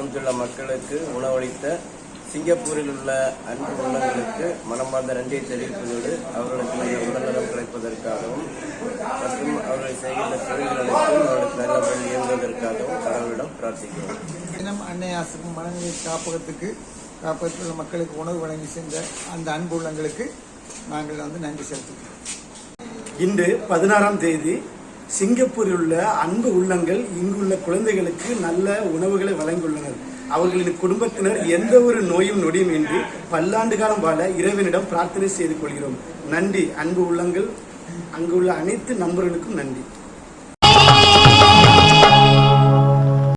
இங்குள்ள மக்களுக்கு உணவளித்த சிங்கப்பூரில் உள்ள அன்பு உள்ளங்களுக்கு மனமார்ந்த நன்றியை தெரிவிப்பதோடு அவர்களுக்கு நல்ல உடல்நலம் கிடைப்பதற்காகவும் மற்றும் அவர்கள் செய்கின்ற தொழில்களுக்கும் அவர்களுக்கு நல்ல முறையில் இயங்குவதற்காகவும் கடவுளிடம் பிரார்த்திக்கிறோம். தினம் அன்னை ஆசிரமம் மனநிலை காப்பகத்துக்கு காப்பகத்தில் உள்ள மக்களுக்கு உணவு வழங்கி சென்ற அந்த அன்பு உள்ளங்களுக்கு நாங்கள் வந்து நன்றி செலுத்துகிறோம். இன்று பதினாறாம் தேதி சிங்கப்பூரில் உள்ள அன்பு உள்ளங்கள் இங்குள்ள குழந்தைகளுக்கு நல்ல உணவுகளை வழங்கியுள்ளனர். அவர்களின் குடும்பத்தினர் எந்த ஒரு நோயும் நொடியும் இன்றி பல்லாண்டு காலம் வாழ இறைவனிடம் பிரார்த்தனை செய்து கொள்கிறோம். நன்றி அன்பு உள்ளங்கள். அங்குள்ள அனைத்து நண்பர்களுக்கும் நன்றி.